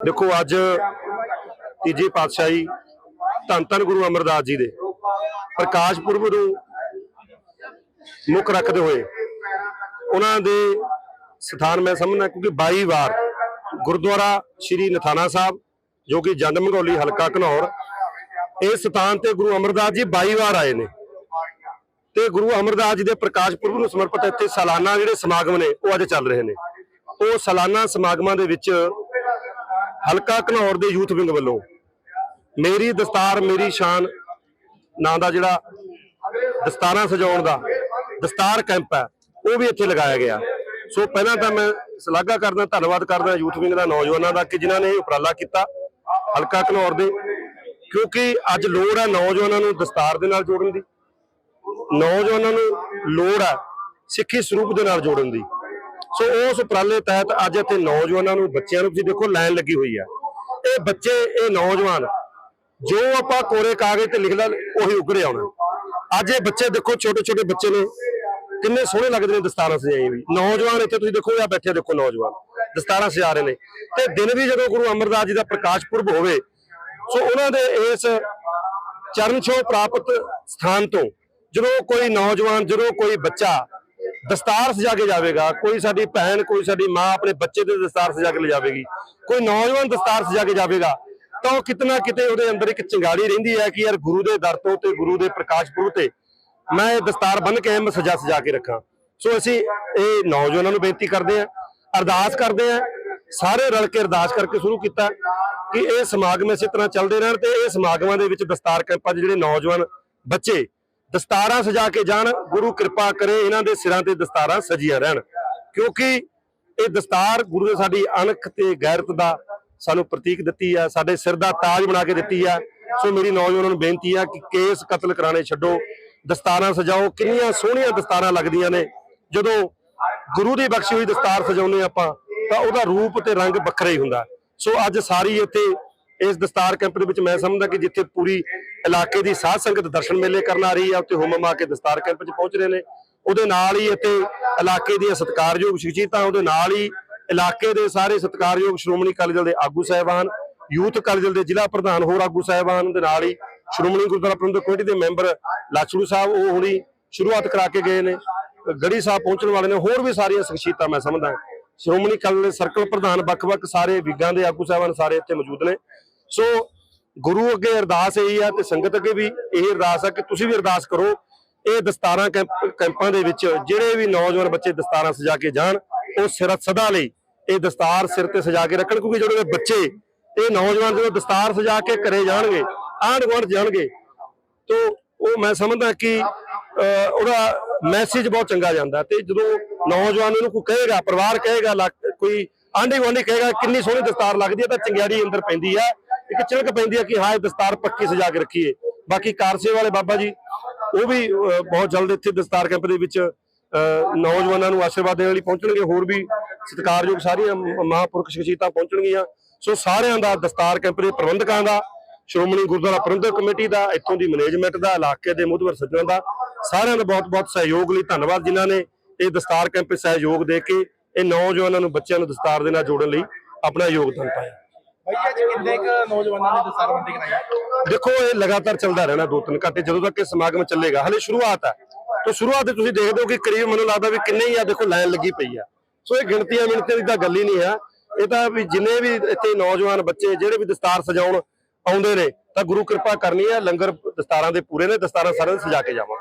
ਦੇਖੋ, ਅੱਜ ਤੀਜੀ ਪਾਤਸ਼ਾਹੀ ਧੰਨ ਧੰਨ ਗੁਰੂ ਅਮਰਦਾਸ ਜੀ ਦੇ ਪ੍ਰਕਾਸ਼ ਪੁਰਬ ਨੂੰ ਮੁੱਖ ਰੱਖਦੇ ਹੋਏ ਉਹਨਾਂ ਦੇ ਸਥਾਨ ਮੈਂ ਸਮਝਣਾ ਕਿਉਂਕਿ 22 ਵਾਰ ਗੁਰਦੁਆਰਾ ਸ਼੍ਰੀ ਨਥਾਣਾ ਸਾਹਿਬ, ਜੋ ਕਿ ਜੰਡ ਮੰਗੋਲੀ ਹਲਕਾ ਘਨੌਰ ਇਸ ਸਥਾਨ ਤੇ ਗੁਰੂ ਅਮਰਦਾਸ ਜੀ 22 ਵਾਰ ਆਏ ਨੇ। ਤੇ ਗੁਰੂ ਅਮਰਦਾਸ ਜੀ ਦੇ ਪ੍ਰਕਾਸ਼ ਪੁਰਬ ਨੂੰ ਸਮਰਪਿਤ ਇੱਥੇ ਸਾਲਾਨਾ ਜਿਹੜੇ ਸਮਾਗਮ ਨੇ, ਉਹ ਅੱਜ ਚੱਲ ਰਹੇ ਨੇ। ਉਹ ਸਾਲਾਨਾ ਸਮਾਗਮਾਂ ਦੇ ਵਿੱਚ ਹਲਕਾ ਘਨੌਰ ਦੇ ਯੂਥ ਵਿੰਗ ਵੱਲੋਂ ਮੇਰੀ ਦਸਤਾਰ, ਮੇਰੀ ਸ਼ਾਨ ਨਾਂ ਦਾ ਜਿਹੜਾ ਦਸਤਾਰਾਂ ਸਜਾਉਣ ਦਾ ਦਸਤਾਰ ਕੈਂਪ ਹੈ, ਉਹ ਵੀ ਇੱਥੇ ਲਗਾਇਆ ਗਿਆ। ਸੋ ਪਹਿਲਾਂ ਤਾਂ ਮੈਂ ਸ਼ਲਾਘਾ ਕਰਦਾ, ਧੰਨਵਾਦ ਕਰਦਾ ਯੂਥ ਵਿੰਗ ਦਾ ਨੌਜਵਾਨਾਂ ਦਾ ਕਿ ਜਿਨ੍ਹਾਂ ਨੇ ਇਹ ਉਪਰਾਲਾ ਕੀਤਾ ਹਲਕਾ ਘਨੌਰ ਦੇ, ਕਿਉਂਕਿ ਅੱਜ ਲੋੜ ਹੈ ਨੌਜਵਾਨਾਂ ਨੂੰ ਦਸਤਾਰ ਦੇ ਨਾਲ ਜੋੜਨ ਦੀ। ਨੌਜਵਾਨਾਂ ਨੂੰ ਲੋੜ ਹੈ ਸਿੱਖੀ ਸਰੂਪ ਦੇ ਨਾਲ ਜੋੜਨ ਦੀ। ਸੋ ਉਸ ਉਪਰਾਲੇ ਤਹਿਤ ਅੱਜ ਇੱਥੇ ਨੌਜਵਾਨਾਂ ਨੂੰ, ਬੱਚਿਆਂ ਨੂੰ ਤੁਸੀਂ ਦੇਖੋ ਲਾਈਨ ਲੱਗੀ ਹੋਈ ਆ। ਇਹ ਬੱਚੇ, ਇਹ ਨੌਜਵਾਨ, ਜੋ ਆਪਾਂ ਕੋਰੇ ਕਾਗਜ਼ ਤੇ ਲਿਖ ਉਹੀ ਉਗਰੇ ਆਉਣਾ। ਅੱਜ ਇਹ ਬੱਚੇ ਦੇਖੋ ਛੋਟੇ ਛੋਟੇ ਬੱਚੇ ਨੇ, ਕਿੰਨੇ ਸੋਹਣੇ ਲੱਗਦੇ ਨੇ ਦਸਤਾਰਾਂ ਸਜਾਈ ਵੀ ਨੌਜਵਾਨ ਇੱਥੇ ਤੁਸੀਂ ਦੇਖੋ, ਆ ਬੈਠੇ ਦੇਖੋ ਨੌਜਵਾਨ, ਦਸਤਾਰਾਂ ਸਜਾ ਰਹੇ ਨੇ। ਤੇ ਦਿਨ ਵੀ ਜਦੋਂ ਗੁਰੂ ਅਮਰਦਾਸ ਜੀ ਦਾ ਪ੍ਰਕਾਸ਼ ਪੁਰਬ ਹੋਵੇ, ਸੋ ਉਹਨਾਂ ਦੇ ਇਸ ਚਰਨ ਛੋਹ ਪ੍ਰਾਪਤ ਸਥਾਨ ਤੋਂ ਜਦੋਂ ਕੋਈ ਨੌਜਵਾਨ, ਜਦੋਂ ਕੋਈ ਬੱਚਾ ਦਸਤਾਰ ਸਜਾ ਕੇ ਜਾਵੇਗਾ, ਕੋਈ ਸਾਡੀ ਭੈਣ, ਕੋਈ ਸਾਡੀ ਮਾਂ ਆਪਣੇ ਬੱਚੇ ਤੇ ਦਸਤਾਰ ਸਜਾ ਕੇ ਲੈ ਜਾਵੇਗੀ ਕੋਈ ਨੌਜਵਾਨ ਦਸਤਾਰ ਸਜਾ ਕੇ ਜਾਵੇਗਾ, ਤਾਂ ਉਹ ਕਿਤਨਾ ਕਿਤੇ ਉਹਦੇ ਅੰਦਰ ਇੱਕ ਚਿੰਗਾੜੀ ਰਹਿੰਦੀ ਹੈ ਕਿ ਯਾਰ ਗੁਰੂ ਦੇ ਦਰ ਤੋਂ ਤੇ ਗੁਰੂ ਦੇ ਪ੍ਰਕਾਸ਼ ਪੁਰਬ ਤੇ ਮੈਂ ਇਹ ਦਸਤਾਰ ਬੰਨ ਕੇ ਮੈਂ ਸਜਾ ਸਜਾ ਕੇ ਰੱਖਾਂ। ਸੋ ਅਸੀਂ ਇਹ ਨੌਜਵਾਨਾਂ ਨੂੰ ਬੇਨਤੀ ਕਰਦੇ ਹਾਂ, ਅਰਦਾਸ ਕਰਦੇ ਹਾਂ, ਸਾਰੇ ਰਲ ਕੇ ਅਰਦਾਸ ਕਰਕੇ ਸ਼ੁਰੂ ਕੀਤਾ ਕਿ ਇਹ ਸਮਾਗਮ ਇਸੇ ਤਰ੍ਹਾਂ ਚੱਲਦੇ ਰਹਿਣ ਤੇ ਇਹ ਸਮਾਗਮਾਂ ਦੇ ਵਿੱਚ ਦਸਤਾਰ ਕੈਂਪਾਂ 'ਚ ਜਿਹੜੇ ਨੌਜਵਾਨ ਬੱਚੇ ਦਸਤਾਰਾਂ ਸਜਾ ਕੇ ਜਾਣ, ਗੁਰੂ ਕਿਰਪਾ ਕਰੇ, ਇਹਨਾਂ ਦੇ ਸਿਰਾਂ ਤੇ ਦਸਤਾਰਾਂ ਸਜੀਆਂ ਰਹਿਣ। ਕਿਉਂਕਿ ਇਹ ਦਸਤਾਰ ਗੁਰੂ ਨੇ ਸਾਡੀ ਅਣਖ ਤੇ ਗੈਰਤ ਦਾ ਸਾਨੂੰ ਪ੍ਰਤੀਕ ਦਿੱਤੀ ਆ, ਸਾਡੇ ਸਿਰ ਦਾ ਤਾਜ ਬਣਾ ਕੇ ਦਿੱਤੀ ਆ। ਸੋ ਮੇਰੀ ਨੌਜਵਾਨਾਂ ਨੂੰ ਬੇਨਤੀ ਆ ਕਿ ਕੇਸ ਕਤਲ ਕਰਾਣੇ ਛੱਡੋ, ਦਸਤਾਰਾਂ ਸਜਾਓ। ਕਿੰਨੀਆਂ ਸੋਹਣੀਆਂ ਦਸਤਾਰਾਂ ਲੱਗਦੀਆਂ ਨੇ। ਜਦੋਂ ਗੁਰੂ ਦੀ ਬਖਸ਼ੀ ਹੋਈ ਦਸਤਾਰ ਸਜਾਉਂਦੇ ਆਪਾਂ, ਤਾਂ ਉਹਦਾ ਰੂਪ ਤੇ ਰੰਗ ਵੱਖਰਾ ਹੀ ਹੁੰਦਾ। ਸੋ ਅੱਜ ਸਾਰੀ ਇੱਥੇ ਇਸ ਦਸਤਾਰ ਕੈਂਪ ਦੇ ਵਿੱਚ ਮੈਂ ਸਮਝਦਾ ਕਿ ਜਿੱਥੇ ਪੂਰੀ ਇਲਾਕੇ ਦੀ ਸਾਧ ਸੰਗਤ ਦਰਸ਼ਨ ਮੇਲੇ ਕਰਨ ਆ ਰਹੀ ਹੈ ਉੱਥੇ ਹੁਮਮ ਆ ਕੇ ਦਸਤਾਰ ਕੈਂਪ 'ਚ ਪਹੁੰਚ ਰਹੇ ਨੇ। ਉਹਦੇ ਨਾਲ ਹੀ ਇੱਥੇ ਇਲਾਕੇ ਦੀਆਂ ਸਤਿਕਾਰਯੋਗ ਸ਼ਖਸੀਅਤਾਂ, ਉਹਦੇ ਨਾਲ ਹੀ ਇਲਾਕੇ ਦੇ ਸਾਰੇ ਸਤਿਕਾਰਯੋਗ ਸ਼੍ਰੋਮਣੀ ਅਕਾਲੀ ਦਲ ਦੇ ਆਗੂ ਸਾਹਿਬਾਨ, ਯੂਥ ਅਕਾਲੀ ਦਲ ਦੇ ਜ਼ਿਲ੍ਹਾ ਪ੍ਰਧਾਨ ਹੋਰ ਆਗੂ ਸਾਹਿਬਾਨ ਦੇ ਨਾਲ ਹੀ ਸ਼੍ਰੋਮਣੀ ਗੁਰਦੁਆਰਾ ਪ੍ਰਬੰਧਕ ਕਮੇਟੀ ਦੇ ਮੈਂਬਰ ਲਾਚੜੂ ਸਾਹਿਬ, ਉਹ ਹੁਣੀ ਸ਼ੁਰੂਆਤ ਕਰਾ ਕੇ ਗਏ ਨੇ। ਗੜੀ ਸਾਹਿਬ ਪਹੁੰਚਣ ਵਾਲੇ ਨੇ, ਹੋਰ ਵੀ ਸਾਰੀਆਂ ਸ਼ਖਸੀਅਤਾਂ ਮੈਂ ਸਮਝਦਾ। ਸ਼੍ਰੋਮਣੀ ਅਕਾਲੀ ਦਲ ਦੇ ਸਰਕਲ ਪ੍ਰਧਾਨ ਵੱਖ-ਵੱਖ ਸਾਰੇ ਵਿਗਾਂ ਦੇ ਆਗੂ ਸਾਹਿਬਾਨ ਸਾਰੇ ਇੱਥੇ ਮੌਜੂਦ ਨੇ। ਸੋ ਗੁਰੂ ਅੱਗੇ ਅਰਦਾਸ ਇਹੀ ਆ ਤੇ ਸੰਗਤ ਅੱਗੇ ਵੀ ਇਹ ਅਰਦਾਸ ਆ ਕਿ ਤੁਸੀਂ ਵੀ ਅਰਦਾਸ ਕਰੋ, ਇਹ ਦਸਤਾਰਾਂ ਕੈਂਪ, ਕੈਂਪਾਂ ਦੇ ਵਿੱਚ ਜਿਹੜੇ ਵੀ ਨੌਜਵਾਨ ਬੱਚੇ ਦਸਤਾਰਾਂ ਸਜਾ ਕੇ ਜਾਣ, ਉਹ ਸਿਰ ਸਦਾ ਲਈ ਇਹ ਦਸਤਾਰ ਸਿਰ ਤੇ ਸਜਾ ਕੇ ਰੱਖਣ, ਕਿਉਂਕਿ ਜਿਹੜੇ ਬੱਚੇ, ਇਹ ਨੌਜਵਾਨ ਜਦੋਂ ਦਸਤਾਰ ਸਜਾ ਕੇ ਘਰੇ ਜਾਣਗੇ, ਆਂਢ ਗੁਆਂਢ ਜਾਣਗੇ, ਤੋਂ ਉਹ ਮੈਂ ਸਮਝਦਾ ਕਿ ਉਹਦਾ ਮੈਸੇਜ ਬਹੁਤ ਚੰਗਾ ਜਾਂਦਾ ਤੇ ਜਦੋਂ ਨੌਜਵਾਨ ਨੂੰ ਕੋਈ ਕਹੇਗਾ, ਪਰਿਵਾਰ ਕਹੇਗਾ ਲੱਕ- ਕੋਈ ਆਂਢੀ ਗੁਆਂਢੀ ਕਹੇਗਾ, ਕਿੰਨੀ ਸੋਹਣੀ ਦਸਤਾਰ ਲੱਗਦੀ ਹੈ, ਤਾਂ ਚੰਗਿਆੜੀ ਅੰਦਰ ਪੈਂਦੀ ਹੈ। ਇੱਕ ਚਿਲਕ ਪੈਂਦੀ ਹੈ ਕਿ ਹਾਂ, ਇਹ ਦਸਤਾਰ ਪੱਕੀ ਸਜਾ ਕੇ ਰੱਖੀਏ ਬਾਕੀ ਕਾਰਸੇ ਵਾਲੇ ਬਾਬਾ ਜੀ, ਉਹ ਵੀ ਬਹੁਤ ਜਲਦ ਇੱਥੇ ਦਸਤਾਰ ਕੈਂਪ ਦੇ ਵਿੱਚ ਨੌਜਵਾਨਾਂ ਨੂੰ ਆਸ਼ੀਰਵਾਦ ਦੇਣ ਲਈ ਪਹੁੰਚਣਗੇ। ਹੋਰ ਵੀ ਸਤਿਕਾਰਯੋਗ ਸਾਰੀਆਂ ਮ- ਮਹਾਂਪੁਰਖ ਸ਼ਖਸੀਅਤਾਂ ਪਹੁੰਚਣਗੀਆਂ। ਸੋ ਸਾਰਿਆਂ ਦਾ ਦਸਤਾਰ ਕੈਂਪ ਦੇ ਪ੍ਰਬੰਧਕਾਂ ਦਾ, ਸ਼੍ਰੋਮਣੀ ਗੁਰਦੁਆਰਾ ਪ੍ਰਬੰਧਕ ਕਮੇਟੀ ਦਾ, ਇੱਥੋਂ ਦੀ ਮੈਨੇਜਮੈਂਟ ਦਾ, ਇਲਾਕੇ ਦੇ ਮੁੱਦਵਰ ਸੱਜਣਾਂ ਦਾ, ਸਾਰਿਆਂ ਦਾ ਬਹੁਤ-ਬਹੁਤ ਸਹਿਯੋਗ ਲਈ ਧੰਨਵਾਦ ਜਿਨ੍ਹਾਂ ਨੇ ਇਹ ਦਸਤਾਰ ਕੈਂਪ ਵਿੱਚ ਸਹਿਯੋਗ ਦੇ ਕੇ, ਇਹ ਨੌਜਵਾਨਾਂ ਨੂੰ, ਬੱਚਿਆਂ ਨੂੰ ਦਸਤਾਰ ਦੇ ਨਾਲ ਜੋੜਨ ਲਈ ਆਪਣਾ ਯੋਗਦਾਨ ਪਾਇਆ। ਭਾਈ ਅੱਜ ਕਿੰਨੇ ਕੁ ਨੌਜਵਾਨਾਂ ਨੇ ਦਸਤਾਰ ਬੰਦੀ ਕਰਾਈ? ਦੇਖੋ ਇਹ ਲਗਾਤਾਰ ਚੱਲਦਾ ਰਹਿਣਾ ਦੋ ਤਿੰਨ ਘੰਟੇ ਜਦੋਂ ਤੱਕ ਇਹ ਸਮਾਗਮ ਚੱਲੇਗਾ। ਹਲੇ ਸ਼ੁਰੂਆਤ ਹੈ ਤਾਂ ਸ਼ੁਰੂਆਤ ਤੇ ਤੁਸੀਂ ਦੇਖਦੇ ਹੋ ਕਿ ਕਰੀਬ ਮੈਨੂੰ ਲੱਗਦਾ ਵੀ ਕਿੰਨੇ ਹੀ ਆ ਦੇਖੋ ਲਾਈਨ ਲੱਗੀ ਪਈ ਆ। ਸੋ ਇਹ ਗਿਣਤੀਆਂ ਮਿਣਤੀਆਂ ਦੀ ਤਾਂ ਗੱਲ ਹੀ ਨਹੀਂ ਆ। ਇਹ ਤਾਂ ਵੀ ਜਿੰਨੇ ਵੀ ਇੱਥੇ ਨੌਜਵਾਨ ਬੱਚੇ ਜਿਹੜੇ ਵੀ ਦਸਤਾਰ ਸਜਾਉਣ ਆਉਂਦੇ ਨੇ ਤਾਂ ਗੁਰੂ ਕਿਰਪਾ ਕਰਨੀ ਹੈ ਲੰਗਰ ਦਸਤਾਰਾਂ ਦੇ ਪੂਰੇ ਨੇ ਦਸਤਾਰਾਂ ਸਾਰਿਆਂ ਦੇ ਸਜਾ ਕੇ ਜਾਵਾਂ।